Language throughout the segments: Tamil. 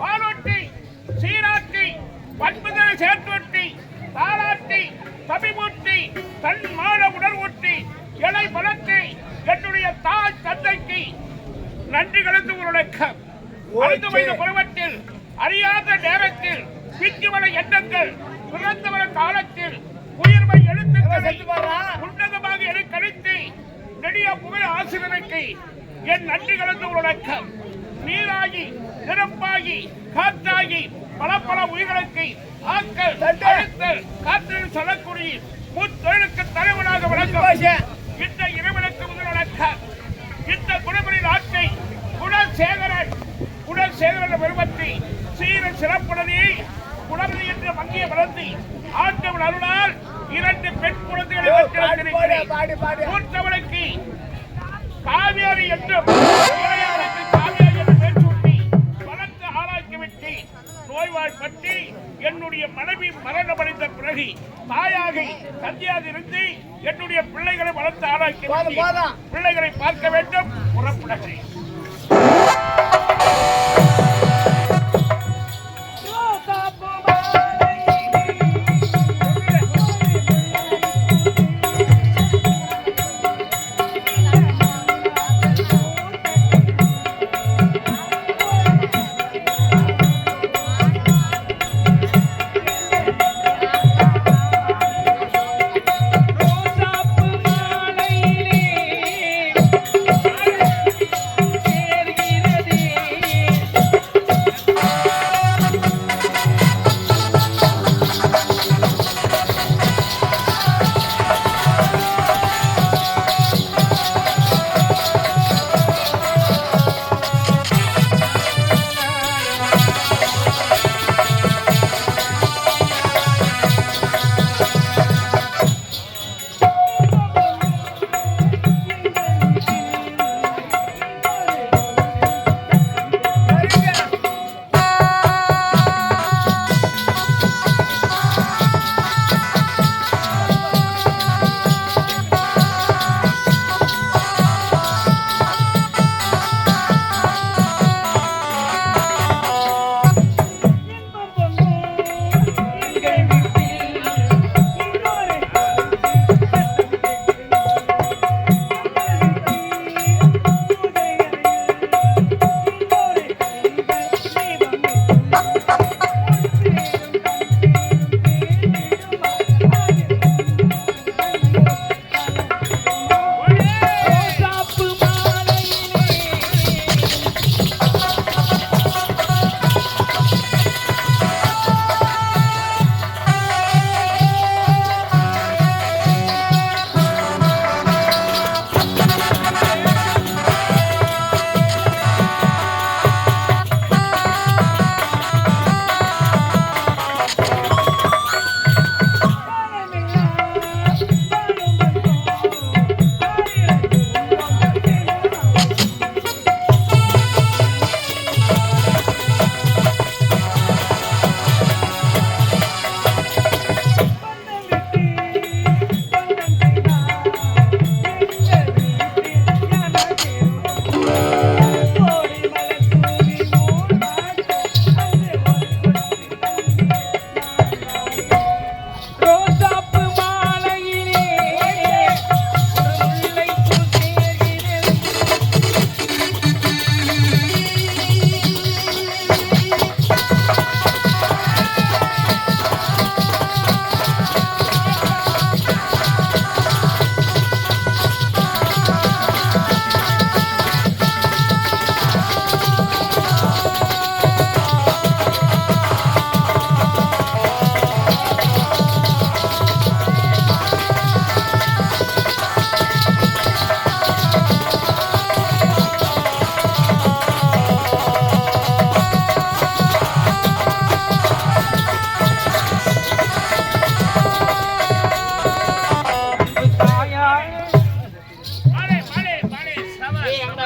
பாலூட்டி சீராட்டி பண்புகளை சேர்த்தொட்டி தாராட்டி சபிமூட்டி தன் மாட உணர்வூட்டி இலை பலத்தை என்னுடைய தாய் தந்தைக்கு நன்றி கலந்து உள்ளடக்கம் அழுது வயது பருவத்தில் அறியாத நேரத்தில் பிஞ்சுவன எண்ணங்கள் பிறந்து வரும் காலத்தில் உயிர்மை எழுத்துக்களை உன்னதமாக எனக்கு அளித்து நெடிய புகழ் ஆசிரியருக்கு என் நன்றி கலந்து உள்ளடக்கம் நீராகி நிரப்பாகி காற்றாகி பல பல உயிர்களுக்கு ஆக்கல் அழுத்தல் காற்றில் சொல்லக்கூடிய முத்தொழிலுக்கு தலைவனாக வழங்கும் இந்த இறைவனுக்கு முதல் வணக்கம். இந்த குணமணி நாட்டை குணசேகரன் குணசேகரன் பெருமற்றி சீர சிறப்புடனே குணமணி என்ற வங்கிய வளர்த்தி ஆண்டவன் அருளால் இரண்டு பெண் குழந்தைகளை மூத்தவனுக்கு காவேரி என்றும் நோய்வாய்ப்பட்டு என்னுடைய மனைவி மரணமடைந்த பிறகு தாயாக தந்தையாக என்னுடைய பிள்ளைகளை வளர்த்து ஆளாக்கி. பிள்ளைகளை பார்க்க வேண்டும் புறப்படுகிறேன்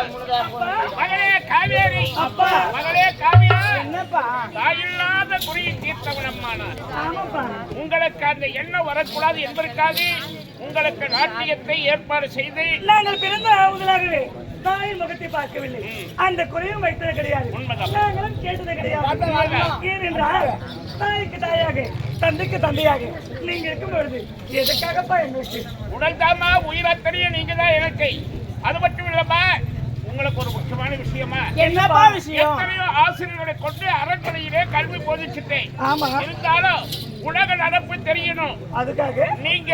மகளே காவேரி. மகளே காவியா. என்னப்பா? தாயில்லாத குறையை தீர்த்தவன் அம்மானார். ஆமாப்பா. உங்களுக்கு அந்த எண்ணம் வரக்கூடாது என்பதற்காக உங்களுக்கு நாட்டியத்தை ஏற்பாடு செய்து நாங்கள் பிறந்த முதலாகவே தாயின் முகத்தை பார்க்கவில்லை. அந்த குறையும் வைத்தது கிடையாது. நாங்களும் கேட்டது கிடையாது. ஏனென்றால் தாய்க்கு தாயாக தந்தைக்கு தந்தையாக நீங்க இருக்கும் பொழுது எதுக்காகப்பா எங்களுக்கு உடல் தாமா உயிரத்தறிய நீங்க தான் எனக்கு. அது மட்டும் இல்லம்மா உங்களுக்கு ஒரு முக்கியமான விஷயமா? என்னப்பா விஷயம்? எத்தனையோ ஆசிரியர்களை கொண்டு அரண்மனையிலே கல்வி போதிச்சுட்டேன். ஆமா. இருந்தாலும் உலக நடப்பு தெரியணும். அதுக்காக? நீங்க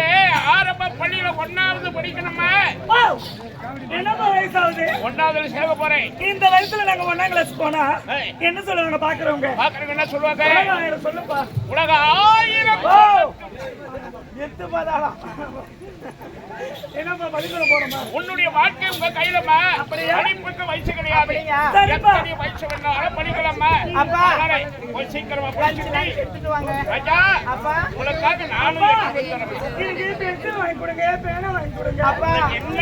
ஆரம்ப பள்ளியில ஒன்னாவது படிக்கணுமா? என்னப்பா வயசாகுது? ஒன்னாவதுல சேவை போறேன். இந்த வயசுல நாங்க ஒன்னாம் கிளாஸ் போனா. என்ன சொல்லுவாங்க பாக்குறவங்க பாக்குறவங்க என்ன சொல்லுவாங்க? சொல்லுப்பா. உலக ஆயிரம் எத்து என்னப்பா பள்ளிக்கூடம் போறோமா உன்னுடைய வாழ்க்கை உங்க கையிலமா அப்படியா? படிப்புக்கு வயசு கிடையாது. எத்தனை வயசு வேணாலும் படிக்கலாமா அப்பா. போய் சீக்கிரமா எடுத்துட்டு வாங்க. ராஜா அப்பா. உனக்காக நானும் எடுத்து தரேன். எனக்கு பென்சில் வாங்கி கொடுங்க? பேனா வாங்கி கொடுங்க. அப்பா. என்ன?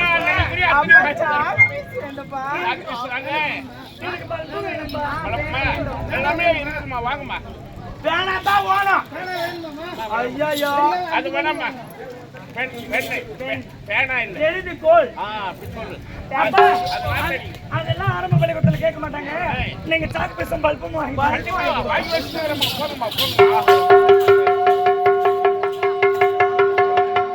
எனக்கு பல்பு. எல்லாமே இருக்குமா? வாங்கம்மா. பேனா தான் ஓணும். ஐயோ அது சொல்லு. அப்பா, அதெல்லாம் ஆரம்ப பள்ளிக்கூடத்துல கேட்க மாட்டாங்க. நீங்க சாக் பீஸும் பல்பும் வாங்கி